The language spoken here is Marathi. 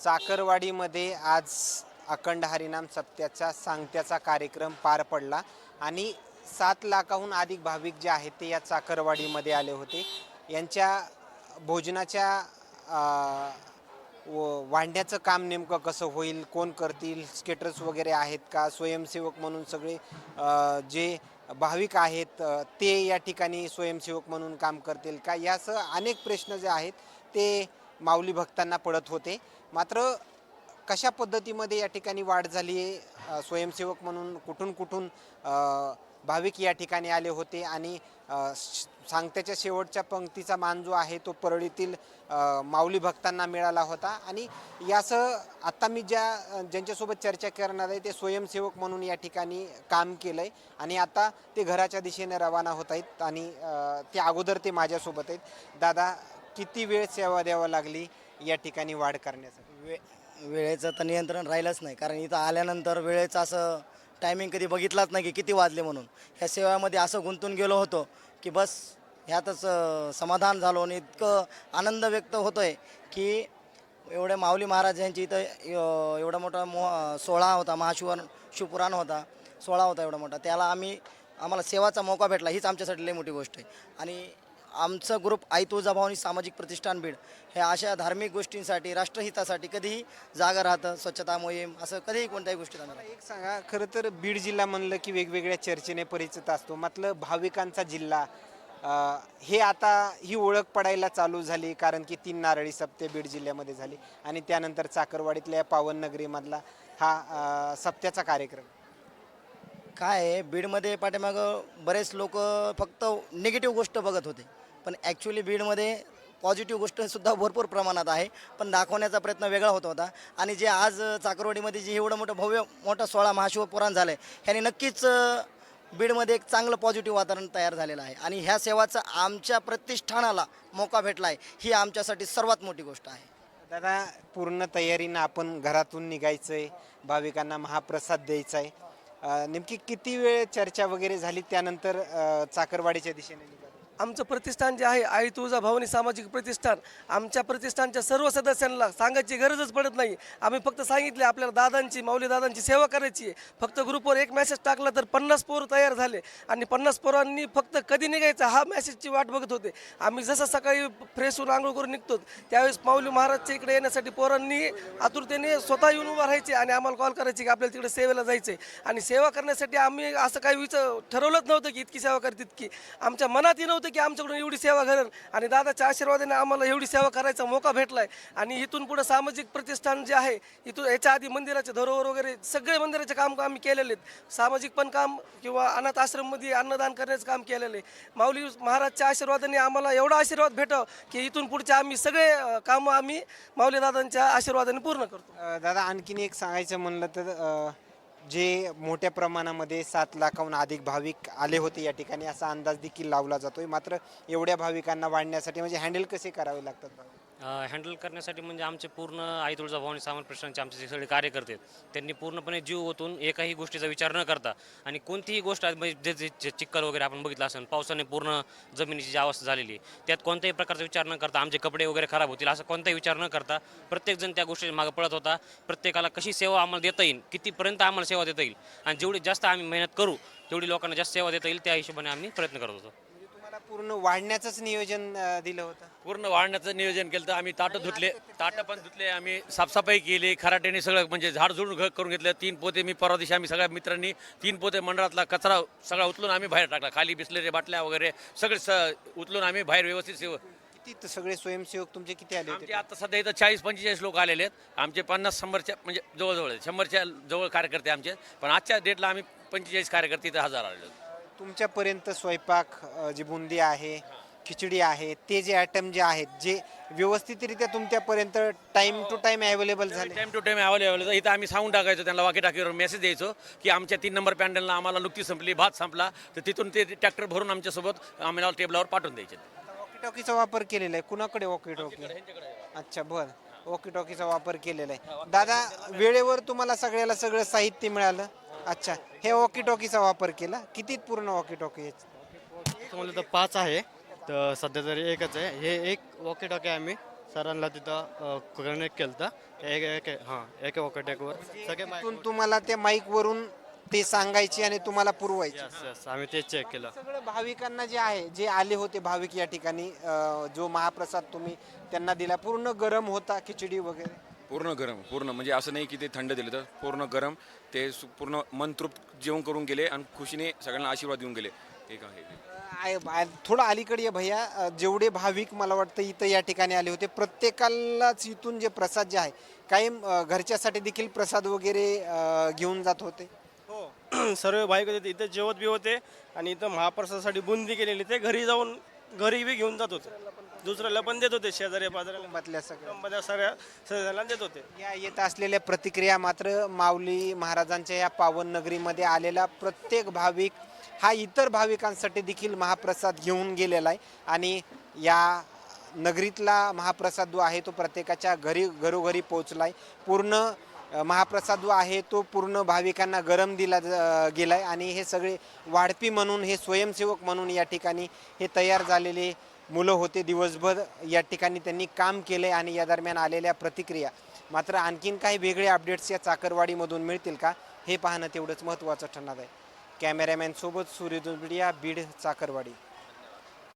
चाकरवाडीमध्ये आज अखंड हरिनाम सप्त्याचा सांगत्याचा कार्यक्रम पार पडला आणि सात लाखाहून अधिक भाविक जे आहेत ते या चाकरवाडीमध्ये आले होते. यांच्या भोजनाच्या व- वाढण्याचं काम नेमकं कसं होईल कोण करतील स्केटर्स वगैरे आहेत का स्वयंसेवक म्हणून सगळे जे भाविक आहेत ते या ठिकाणी स्वयंसेवक म्हणून काम करतील का? यासह अनेक प्रश्न जे आहेत ते माऊली भक्तांना पडत होते. मात्र कशा पद्धतीमध्ये या ठिकाणी वाढ झाली आहे? स्वयंसेवक म्हणून कुठून कुठून भाविक या ठिकाणी आले होते आणि सांगत्याच्या शेवटच्या पंक्तीचा मान जो आहे तो परळीतील माऊली भक्तांना मिळाला होता. आणि यासह आत्ता मी ज्या ज्यांच्यासोबत चर्चा करणार आहे ते स्वयंसेवक म्हणून या ठिकाणी काम केलं आहे आणि आता ते घराच्या दिशेने रवाना होत आहेत आणि ते अगोदर ते माझ्यासोबत आहेत. दादा किती वेळ सेवा द्यावा लागली? या ठिकाणी वाढ करण्यासाठी वे वेळेचं तर नियंत्रण राहिलंच नाही. कारण इथं आल्यानंतर वेळेचं असं टायमिंग कधी बघितलाच नाही की किती वाजले म्हणून. ह्या सेवामध्ये असं गुंतून गेलो होतो की बस ह्यातच समाधान झालो आणि इतकं आनंद व्यक्त होतो आहे की एवढे माऊली महाराज यांची इथं एवढा मोठा मो सोहळा होता महाशिवर शिवपुराण होता सोहळा होता एवढा मोठा. त्याला आम्ही आम्हाला सेवाचा मौका भेटला हीच आमच्यासाठी लई मोठी गोष्ट आहे. आणि आमचं ग्रुप आई तुळजाभवानी सामाजिक प्रतिष्ठान बीड हे अशा धार्मिक गोष्टींसाठी राष्ट्रहितासाठी कधीही जागा राहतं स्वच्छता मोहीम असं कधीही कोणत्याही आम्ही राहतो. एक सांगा खरं तर बीड जिल्हा म्हणलं की वेगवेगळ्या चर्चेने परिचित असतो मात्र भाविकांचा जिल्हा अं, हे आता ही ओळख पडायला चालू झाली कारण की तीन नारळी सप्ते बीड जिल्ह्यामध्ये झाली आणि त्यानंतर चाकरवाडीतल्या पावन नगरीमधला हा अं, सप्त्याचा कार्यक्रम काय आहे बीडमध्ये पाठीमागं बरेच लोक फक्त निगेटिव्ह गोष्ट बघत होते पण ॲक्च्युली बीडमध्ये पॉझिटिव्ह गोष्टसुद्धा भरपूर प्रमाणात आहे. पण दाखवण्याचा प्रयत्न वेगळा होत होता. आणि जे आज चाकरवाडीमध्ये जे एवढं मोठं भव्य मोठा सोळा महाशिवपुराण झालं आहे ह्याने नक्कीच बीडमध्ये एक चांगलं पॉझिटिव्ह वातावरण तयार झालेलं आहे. आणि ह्या सेवाचा आमच्या प्रतिष्ठानाला मोका भेटला आहे ही आमच्यासाठी सर्वात मोठी गोष्ट आहे. दादा पूर्ण तयारीनं आपण घरातून निघायचं आहे भाविकांना महाप्रसाद द्यायचा आहे नेमकी किती वेळ चर्चा वगैरे झाली? त्यानंतर चाकरवाडीच्या दिशेने निघाली. आमचं प्रतिष्ठान जे आहे आई तुळजा भवानी सामाजिक प्रतिष्ठान आमच्या प्रतिष्ठानच्या सर्व सदस्यांना सांगायची गरजच पडत नाही. आम्ही फक्त सांगितले आपल्याला दादांची माऊली दादांची सेवा करायची आहे. फक्त ग्रुपवर एक मेसेज टाकला तर पन्नास पोरं तयार झाले. आणि पन्नास पोरांनी फक्त कधी निघायचं हा मेसेजची वाट बघत होते. आम्ही जसं सकाळी फ्रेश होऊन आंघोळ करून निघतो त्यावेळेस माऊली महाराजच्या इकडे येण्यासाठी पोरांनी आतुरतेने स्वतः येऊन उभं राहायचे आणि आम्हाला कॉल करायचे की आपल्याला तिकडे सेवेला जायचं आहे आणि सेवा करण्यासाठी आम्ही असं काही विचार ठरवलंच नव्हतं की इतकी सेवा करते तितकी आमच्या मनातही नव्हतं की आमच्याकडून एवढी सेवा करेल आणि दादाच्या आशीर्वादाने आम्हाला एवढी सेवा करायचा मौका भेटला आहे आणि इथून पुढे सामाजिक प्रतिष्ठान जे आहे इथून याच्या आधी मंदिराचे धरोहर वगैरे सगळे मंदिराचे काम आम्ही केलेले आहेत. सामाजिक पण काम किंवा अनाथ आश्रममध्ये अन्नदान करण्याचं काम केलेलं आहे. माऊली महाराजच्या आशीर्वादाने आम्हाला एवढा आशीर्वाद भेटव की इथून पुढचे आम्ही सगळे कामं आम्ही माऊली दादांच्या आशीर्वादाने पूर्ण करतो. दादा आणखीन एक सांगायचं म्हणलं तर जे मोठ्या प्रमाणामध्ये सात लाखाहून अधिक भाविक आले होते या ठिकाणी असा अंदाज देखील लावला जातोय. मात्र एवढ्या भाविकांना वाढण्यासाठी म्हणजे हँडल कसे करावे लागतात हँडल करण्यासाठी म्हणजे आमचे पूर्ण आई तुळजाभवानी सामान प्रश्नांचे आमचे जे सगळे कार्यकर्ते आहेत त्यांनी पूर्णपणे जीव ओतून एकाही गोष्टीचा विचार न करता आणि कोणतीही गोष्ट म्हणजे जे जे चिक्कल वगैरे आपण बघितलं असेल पावसाने पूर्ण जमिनीची जी अवस्था झालेली आहे त्यात कोणत्याही प्रकारचा विचार न करता आमचे कपडे वगैरे खराब होतील असं कोणताही विचार न करता प्रत्येकजण त्या गोष्टीच्या मागे पळत होता. प्रत्येकाला कशी सेवा आम्हाला देता येईल कितीपर्यंत आम्हाला सेवा देता येईल आणि जेवढी जास्त आम्ही मेहनत करू तेवढी लोकांना जास्त सेवा देता येईल त्या हिशोबाने आम्ही प्रयत्न करत होतो. पूर्ण वाढण्याचंच नियोजन अ, दिलं होतं? पूर्ण वाढण्याचं नियोजन केलं तर आम्ही ताटं धुतले. ताटं पण धुतले. आम्ही साफसफाई केली. खराट्याने सगळं म्हणजे झाड झुडून घ- करून घेतलं. तीन पोते मी परवा दिवशी आम्ही सगळ्या मित्रांनी तीन पोते मंडळातला कचरा सगळा उचलून आम्ही बाहेर टाकला. खाली बिसलेले बाटल्या वगैरे सगळे स उचलून आम्ही बाहेर व्यवस्थित सेव किती त- सगळे स्वयंसेवक तुमचे किती आले आमचे होते आता सध्या इथं चाळीस पंचेचाळीस लोक आलेले आहेत. आमचे पन्नास शंभरच्या म्हणजे जवळजवळ आहेत. शंभरच्या जवळ कार्यकर्ते आमचे पण आजच्या डेटला आम्ही पंचेचाळीस कार्यकर्ते इथं हजार आलेले आहेत. तुमच्यापर्यंत स्वयंपाक अ, जी बुंदी आहे खिचडी आहे ते जे आयटम जे आहेत जे व्यवस्थितरित्या तुमच्यापर्यंत टाइम टू टाइम अवेलेबल झाले. टाइम टू टाइम अवेलेबल इथं आम्ही सांगून टाकायचो त्यांना वाकी टाकीवर मेसेज द्यायचो की आमच्या तीन नंबर पॅन्डलला आम्हाला नुकती संपली भात संपला तर तिथून ते ट्रॅक्टर भरून आमच्यासोबत आम्हाला टेबलावर पाठवून द्यायचे. वॉकी टॉकीचा वापर केलेला आहे. कुणाकडे वॉकी टॉकी अच्छा बर. वॉकी टॉकीचा वापर केलेला आहे. दादा वेळेवर तुम्हाला सगळ्याला सगळं साहित्य मिळालं? अच्छा हे वॉकी टॉकीचा वापर केला. किती पूर्ण वॉकी टॉकी तुम्हाला तर पाच आहे. तर सध्या तरी एकच आहे. हे एक वॉकी टॉकी आम्ही सरांना तिथं कनेक्ट केलं होतं एक एक हां एक वॉकटॅकवर सगळे तिथून तुम्हाला त्या माईकवरून ते सांगायचे आणि तुम्हाला पुरवायचे. यस यस आम्ही तेच चेक केलं. सगळं भाविकांना जे आहे जे आले होते भाविक या ठिकाणी अं, जो महाप्रसाद तुम्ही त्यांना दिला पूर्ण गरम होता खिचडी वगैरे? पूर्ण गरम पूर्ण म्हणजे असं नाही की ते थंड दिलं तर पूर्ण गरम ते सु- पूर्ण मन तृप्त जेवण करून गेले आणि खुशीने सगळ्यांना आशीर्वाद देऊन गेले. एक आहे. आय- आय- थोडं अलीकडे ये भैया. अ, जेवढे भाविक मला वाटतं इथं या ठिकाणी आले होते प्रत्येकालाच इथून जे प्रसाद जे आहे काही अ, घरच्यासाठी देखील प्रसाद वगैरे अ, घेऊन जात होते? हो. सर्व भाईक होते इथे जेवत बी होते आणि इथं महाप्रसादासाठी बुंदी केलेली ते घरी जाऊन घरी बी घेऊन जात होते. दुसऱ्याला पण देत होते शेजारी पाजाऱ्याला कुटुंबातल्या सगळ्या. कुटुंबातल्या देत होते. या येत असलेल्या प्रतिक्रिया मात्र माऊली महाराजांच्या या पावन नगरीमध्ये आलेला प्रत्येक भाविक हा इतर भाविकांसाठी देखील महाप्रसाद घेऊन गेलेला आहे. आणि या नगरीतला महाप्रसाद जो आहे तो प्रत्येकाच्या घरी घरोघरी पोचला आहे पूर्ण महाप्रसाद जो आहे तो पूर्ण भाविकांना गरम दिला गेला गेलाय आणि हे सगळे वाढपी म्हणून हे स्वयंसेवक म्हणून या ठिकाणी हे तयार झालेले मुलं होते. दिवसभर या ठिकाणी त्यांनी काम केले आणि या दरम्यान आलेल्या प्रतिक्रिया. मात्र आणखीन काही वेगळे अपडेट्स या चाकरवाडीमधून मिळतील का हे पाहणं तेवढंच महत्त्वाचं ठरणार आहे. कॅमेरामॅनसोबत सूर्य बीड चाकरवाडी.